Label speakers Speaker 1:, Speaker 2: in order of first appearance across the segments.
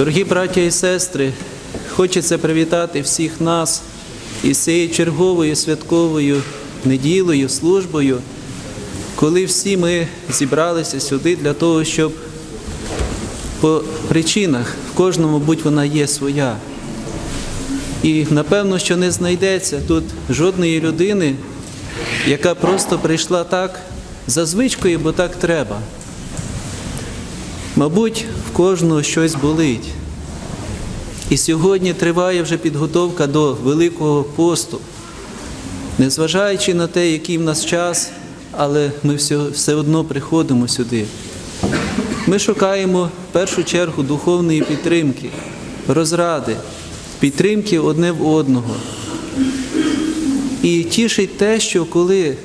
Speaker 1: Дорогі браття і сестри, хочеться привітати всіх нас із цією черговою святковою неділею, службою, коли всі ми зібралися сюди для того, щоб по причинах в кожному будь вона є своя. І напевно, що не знайдеться тут жодної людини, яка просто прийшла так за звичкою, бо так треба. Мабуть, в кожного щось болить. І сьогодні триває вже підготовка до Великого посту. Незважаючи на те, який в нас час, але ми все, все одно приходимо сюди. Ми шукаємо в першу чергу духовної підтримки, розради, підтримки одне в одного. І тішить те, що коли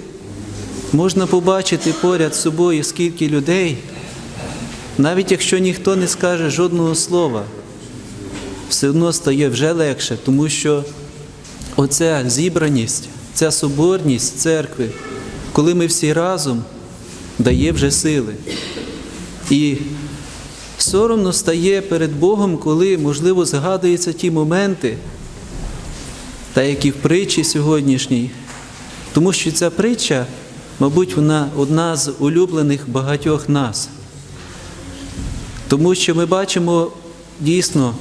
Speaker 1: можна побачити поряд з собою скільки людей, навіть якщо ніхто не скаже жодного слова, все одно стає вже легше, тому що оця зібраність, ця соборність церкви, коли ми всі разом, дає вже сили. І соромно стає перед Богом, коли, можливо, згадуються ті моменти, та як і в притчі сьогоднішній, тому що ця притча, мабуть, вона одна з улюблених багатьох нас. Тому що ми бачимо дійсно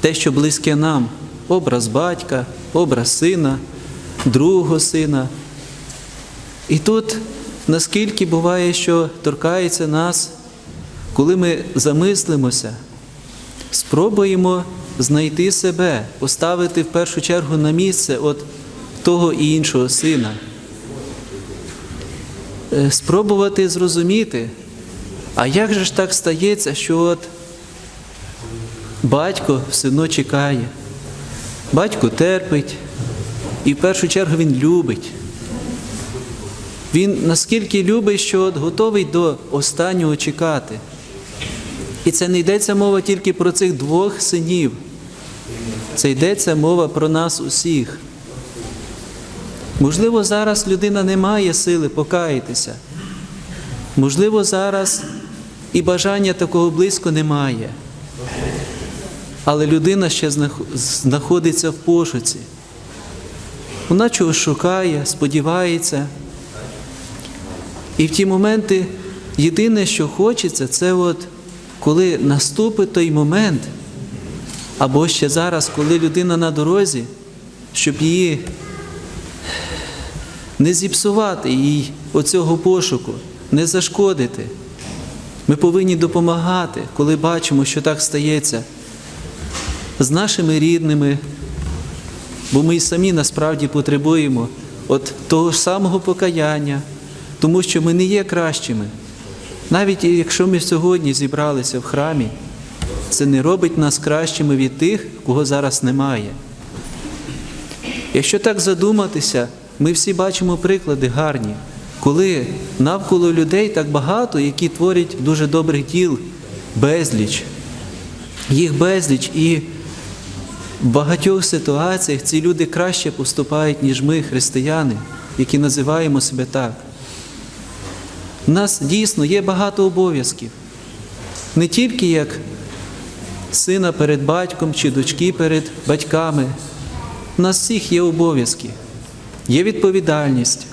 Speaker 1: те, що близьке нам, образ батька, образ сина, другого сина. І тут наскільки буває, що торкається нас, коли ми замислимося, спробуємо знайти себе, поставити в першу чергу на місце от того і іншого сина. Е, Спробувати зрозуміти, а як же ж так стається, що от батько все одно чекає, батько терпить, і в першу чергу він любить. Він наскільки любить, що от готовий до останнього чекати. І це не йдеться мова тільки про цих двох синів. Це йдеться мова про нас усіх. Можливо, зараз людина не має сили покаятися. Можливо, зараз і бажання такого близько немає. Але людина ще знаходиться в пошуці. Вона чогось шукає, сподівається. І в ті моменти єдине, що хочеться, це от коли наступить той момент, або ще зараз, коли людина на дорозі, щоб її не зіпсувати їй оцього пошуку, не зашкодити. Ми повинні допомагати, коли бачимо, що так стається з нашими рідними, бо ми й самі насправді потребуємо от того ж самого покаяння, тому що ми не є кращими. Навіть якщо ми сьогодні зібралися в храмі, це не робить нас кращими від тих, кого зараз немає. Якщо так задуматися, ми всі бачимо приклади гарні, коли навколо людей так багато, які творять дуже добрих діл, безліч. Їх безліч і в багатьох ситуаціях ці люди краще поступають, ніж ми, християни, які називаємо себе так. У нас дійсно є багато обов'язків. Не тільки як сина перед батьком чи дочки перед батьками. У нас всіх є обов'язки, є відповідальність.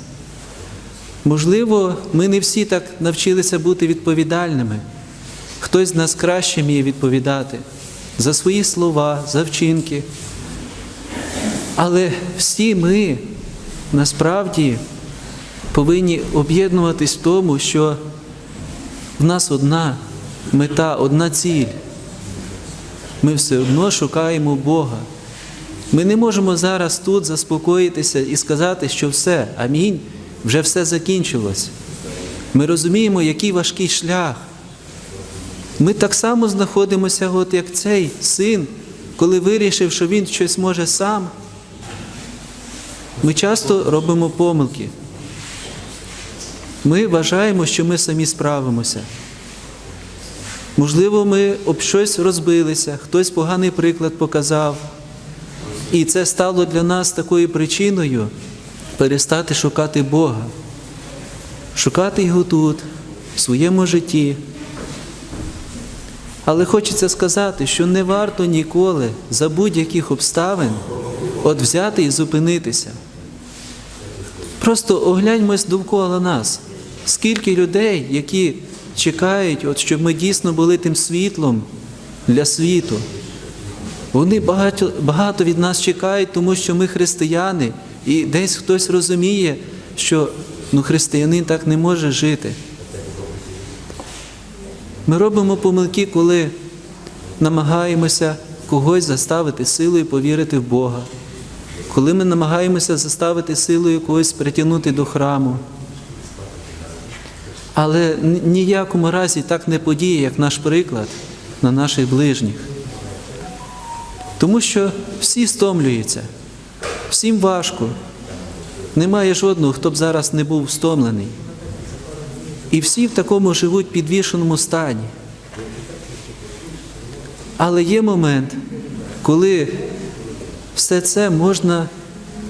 Speaker 1: Можливо, ми не всі так навчилися бути відповідальними. Хтось з нас краще вміє відповідати за свої слова, за вчинки. Але всі ми насправді повинні об'єднуватись в тому, що в нас одна мета, одна ціль. Ми все одно шукаємо Бога. Ми не можемо зараз тут заспокоїтися і сказати, що все, амінь, вже все закінчилось. Ми розуміємо, який важкий шлях. Ми так само знаходимося, от як цей син, коли вирішив, що він щось може сам. Ми часто робимо помилки. Ми вважаємо, що ми самі справимося. Можливо, ми об щось розбилися, хтось поганий приклад показав. І це стало для нас такою причиною перестати шукати Бога, шукати Його тут, в своєму житті. Але хочеться сказати, що не варто ніколи за будь-яких обставин от взяти і зупинитися. Просто огляньмось довкола нас, скільки людей, які чекають, от щоб ми дійсно були тим світлом для світу. Вони багато, багато від нас чекають, тому що ми християни, і десь хтось розуміє, що ну, християнин так не може жити. Ми робимо помилки, коли намагаємося когось заставити силою повірити в Бога, коли ми намагаємося заставити силою когось притягнути до храму. Але ніякому разі так не подіє, як наш приклад на наших ближніх. Тому що всі стомлюються, всім важко. Немає жодного, хто б зараз не був стомлений. І всі в такому живуть підвішеному стані. Але є момент, коли все це можна,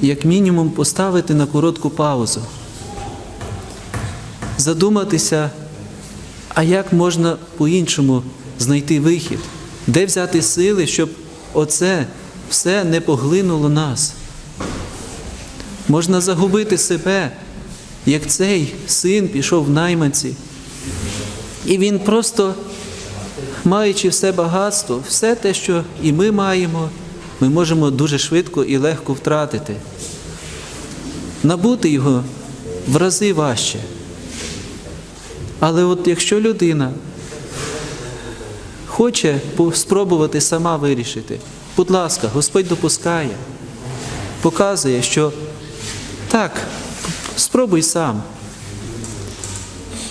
Speaker 1: як мінімум, поставити на коротку паузу, задуматися, а як можна по-іншому знайти вихід, де взяти сили, щоб оце все не поглинуло нас. Можна загубити себе, як цей син пішов в найманці. І він просто, маючи все багатство, все те, що і ми маємо, ми можемо дуже швидко і легко втратити. Набути його в рази важче. Але от якщо людина хоче спробувати сама вирішити, будь ласка, Господь допускає, показує, що так, спробуй сам.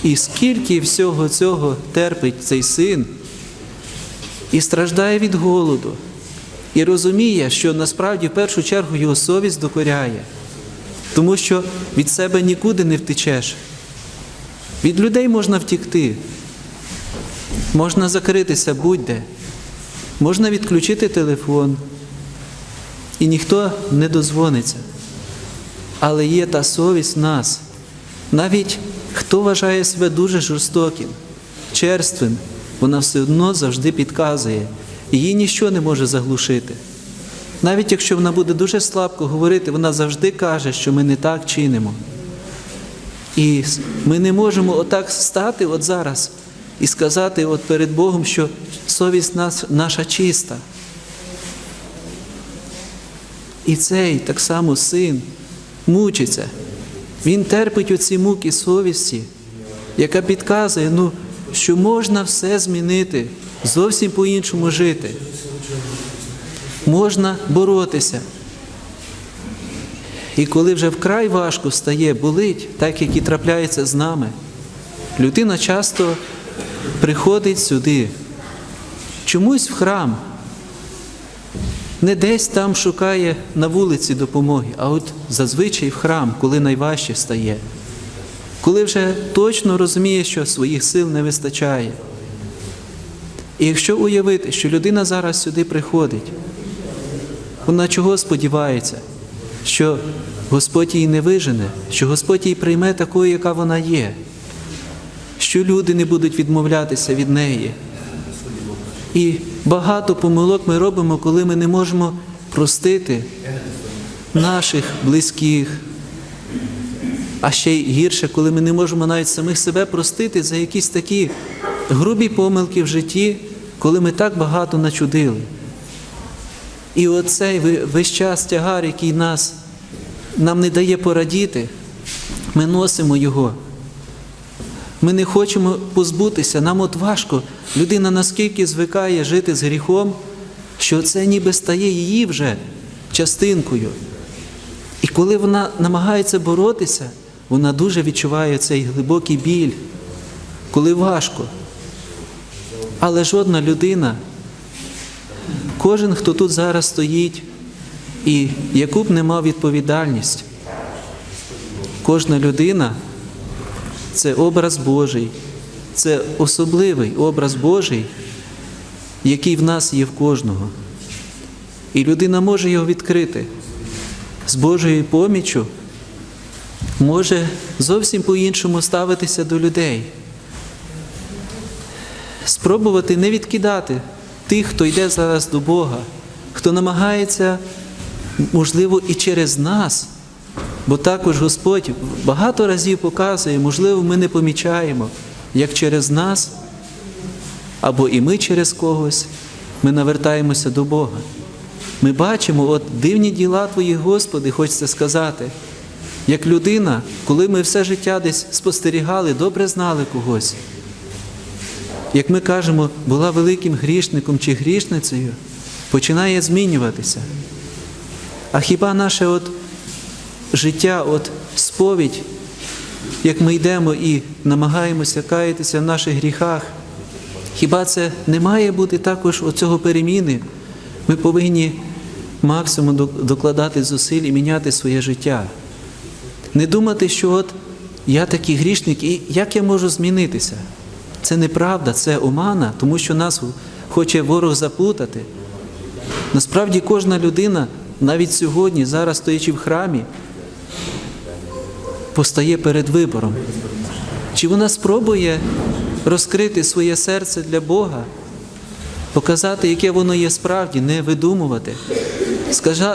Speaker 1: І скільки всього цього терпить цей син і страждає від голоду, і розуміє, що насправді в першу чергу його совість докоряє, тому що від себе нікуди не втечеш. Від людей можна втікти, можна закритися будь-де, можна відключити телефон, і ніхто не дозвониться. Але є та совість нас. Навіть хто вважає себе дуже жорстоким, черствим, вона все одно завжди підказує. Її ніщо не може заглушити. Навіть якщо вона буде дуже слабко говорити, вона завжди каже, що ми не так чинимо. І ми не можемо отак стати от зараз і сказати от перед Богом, що совість нас, наша чиста. І цей так само син мучиться. Він терпить оці муки совісті, яка підказує, ну, що можна все змінити, зовсім по-іншому жити. Можна боротися. І коли вже вкрай важко стає, болить, так як і трапляється з нами, людина часто приходить сюди, чомусь в храм, не десь там шукає на вулиці допомоги, а от зазвичай в храм, коли найважче стає, коли вже точно розуміє, що своїх сил не вистачає. І якщо уявити, що людина зараз сюди приходить, вона чого сподівається? Що Господь її не вижене, що Господь її прийме такою, яка вона є, що люди не будуть відмовлятися від неї. І багато помилок ми робимо, коли ми не можемо простити наших близьких. А ще й гірше, коли ми не можемо навіть самих себе простити за якісь такі грубі помилки в житті, коли ми так багато начудили. І оцей весь час тягар, який нас, нам не дає порадіти, ми носимо його. Ми не хочемо позбутися, нам от важко. Людина наскільки звикає жити з гріхом, що це ніби стає її вже частинкою. І коли вона намагається боротися, вона дуже відчуває цей глибокий біль, коли важко. Але жодна людина, кожен, хто тут зараз стоїть, і яку б не мав відповідальність, кожна людина це образ Божий, це особливий образ Божий, який в нас є в кожного. І людина може його відкрити з Божою поміччю, може зовсім по-іншому ставитися до людей. Спробувати не відкидати тих, хто йде зараз до Бога, хто намагається, можливо, і через нас. Бо також Господь багато разів показує, можливо, ми не помічаємо, як через нас, або і ми через когось, ми навертаємося до Бога. Ми бачимо, от дивні діла Твої, Господи, хочеться сказати, як людина, коли ми все життя десь спостерігали, добре знали когось. Як ми кажемо, була великим грішником чи грішницею, починає змінюватися. А хіба наше от життя, от сповідь, як ми йдемо і намагаємося каятися в наших гріхах, хіба це не має бути також оцього переміни? Ми повинні максимум докладати зусиль і міняти своє життя. Не думати, що от я такий грішник, і як я можу змінитися? Це неправда, це омана, тому що нас хоче ворог заплутати. Насправді кожна людина, навіть сьогодні, зараз стоячи в храмі, постає перед вибором. Чи вона спробує розкрити своє серце для Бога, показати, яке воно є справді, не видумувати,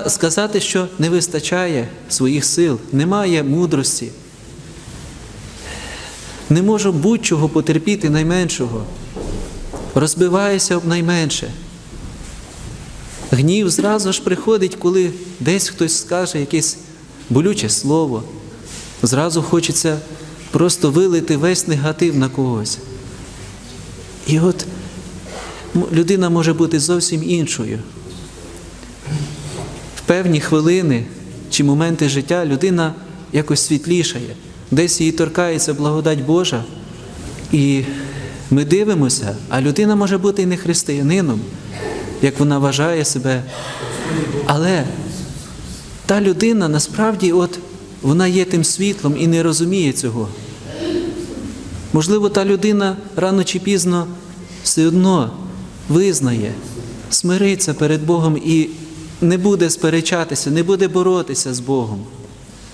Speaker 1: сказати, що не вистачає своїх сил, немає мудрості. Не можу будь-чого потерпіти найменшого. Розбиваюся об найменше. Гнів зразу ж приходить, коли десь хтось скаже якесь болюче слово. Зразу хочеться просто вилити весь негатив на когось. І от людина може бути зовсім іншою. В певні хвилини чи моменти життя людина якось світлішає, десь її торкається благодать Божа, і ми дивимося, а людина може бути і не християнином, як вона вважає себе. Але та людина насправді от вона є тим світлом і не розуміє цього. Можливо, та людина рано чи пізно все одно визнає, смириться перед Богом і не буде сперечатися, не буде боротися з Богом,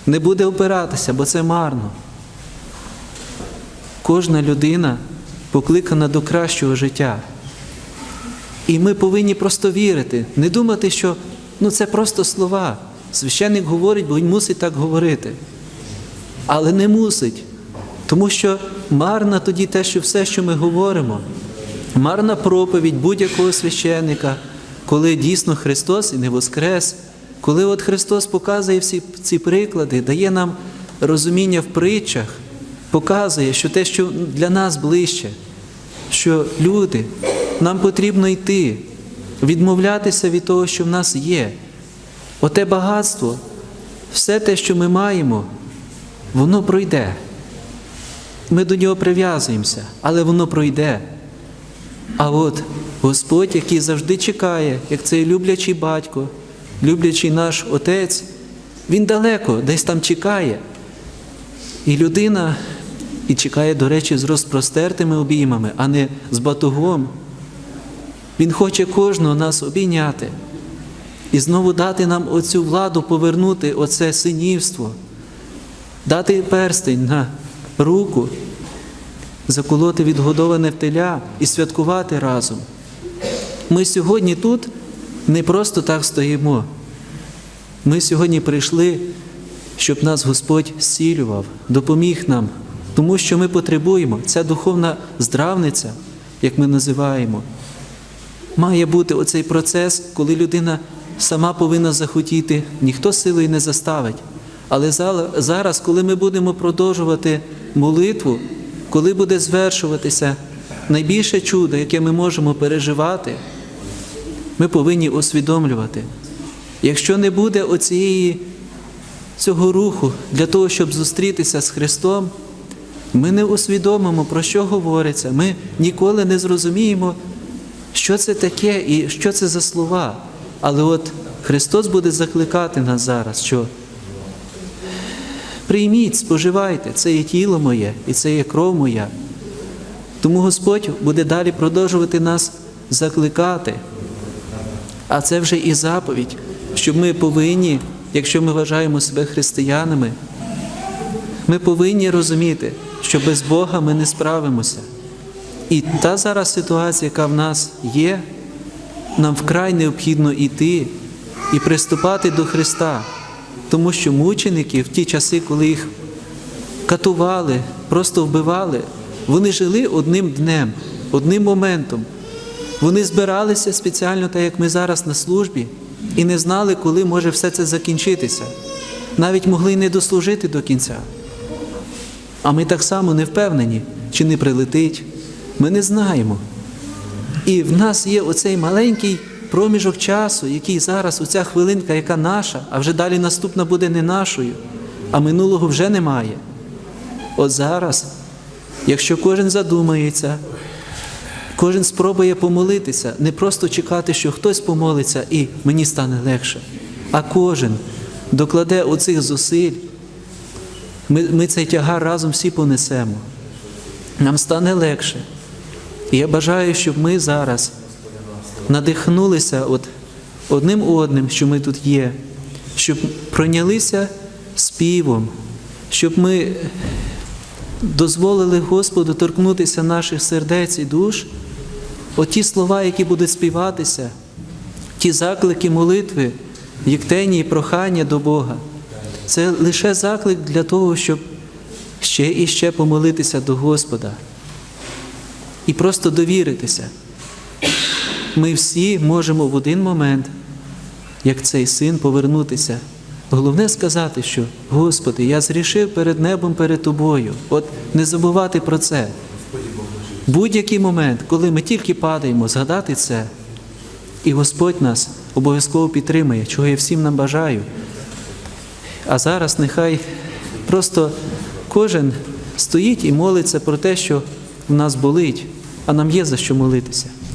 Speaker 1: не буде опиратися, бо це марно. Кожна людина покликана до кращого життя. І ми повинні просто вірити, не думати, що ну, це просто слова. Священник говорить, бо він мусить так говорити. Але не мусить. Тому що марна тоді те, що все, що ми говоримо, марна проповідь будь-якого священника, коли дійсно Христос і не воскрес, коли от Христос показує всі ці приклади, дає нам розуміння в притчах, показує, що те, що для нас ближче, що люди, нам потрібно йти, відмовлятися від того, що в нас є. Оте багатство, все те, що ми маємо, воно пройде. Ми до нього прив'язуємося, але воно пройде. А от Господь, який завжди чекає, як цей люблячий батько, люблячий наш Отець, Він далеко, десь там чекає. І людина і чекає, до речі, з розпростертими обіймами, а не з батогом. Він хоче кожного нас обійняти і знову дати нам оцю владу повернути оце синівство, дати перстень на руку, заколоти відгодоване теля і святкувати разом. Ми сьогодні тут не просто так стоїмо. Ми сьогодні прийшли, щоб нас Господь зцілював, допоміг нам, тому що ми потребуємо. Ця духовна здравниця, як ми називаємо, має бути оцей процес, коли людина сама повинна захотіти, ніхто силою не заставить. Але зараз, коли ми будемо продовжувати молитву, коли буде звершуватися найбільше чудо, яке ми можемо переживати, ми повинні усвідомлювати. Якщо не буде оцієї, цього руху для того, щоб зустрітися з Христом, ми не усвідомимо, про що говориться. Ми ніколи не зрозуміємо, що це таке і що це за слова. Але от Христос буде закликати нас зараз, що Прийміть, споживайте, це є тіло моє і це є кров моя. Тому Господь буде далі продовжувати нас закликати. А це вже і заповідь, що ми повинні, якщо ми вважаємо себе християнами, ми повинні розуміти, що без Бога ми не справимося. І та зараз ситуація, яка в нас є, нам вкрай необхідно йти і приступати до Христа, тому що мученики в ті часи, коли їх катували, просто вбивали, вони жили одним днем, одним моментом. Вони збиралися спеціально, так як ми зараз на службі, і не знали, коли може все це закінчитися. Навіть могли не дослужити до кінця. А ми так само не впевнені, чи не прилетить. Ми не знаємо. І в нас є оцей маленький проміжок часу, який зараз, оця хвилинка, яка наша, а вже далі наступна буде не нашою, а минулого вже немає. От зараз, якщо кожен задумається, кожен спробує помолитися, не просто чекати, що хтось помолиться і мені стане легше, а кожен докладе оцих зусиль, ми, ми цей тягар разом всі понесемо. Нам стане легше. І я бажаю, щоб ми зараз надихнулися от одним одним, що ми тут є, щоб пройнялися співом, щоб ми дозволили Господу торкнутися наших сердець і душ, оті слова, які будуть співатися, ті заклики молитви, єктені і прохання до Бога. Це лише заклик для того, щоб ще і ще помолитися до Господа і просто довіритися. Ми всі можемо в один момент, як цей син, повернутися. Головне сказати, що Господи, я зрішив перед небом, перед тобою. От не забувати про це. Будь-який момент, коли ми тільки падаємо, згадати це, і Господь нас обов'язково підтримає, чого я всім нам бажаю. А зараз нехай просто кожен стоїть і молиться про те, що в нас болить, а нам є за що молитися.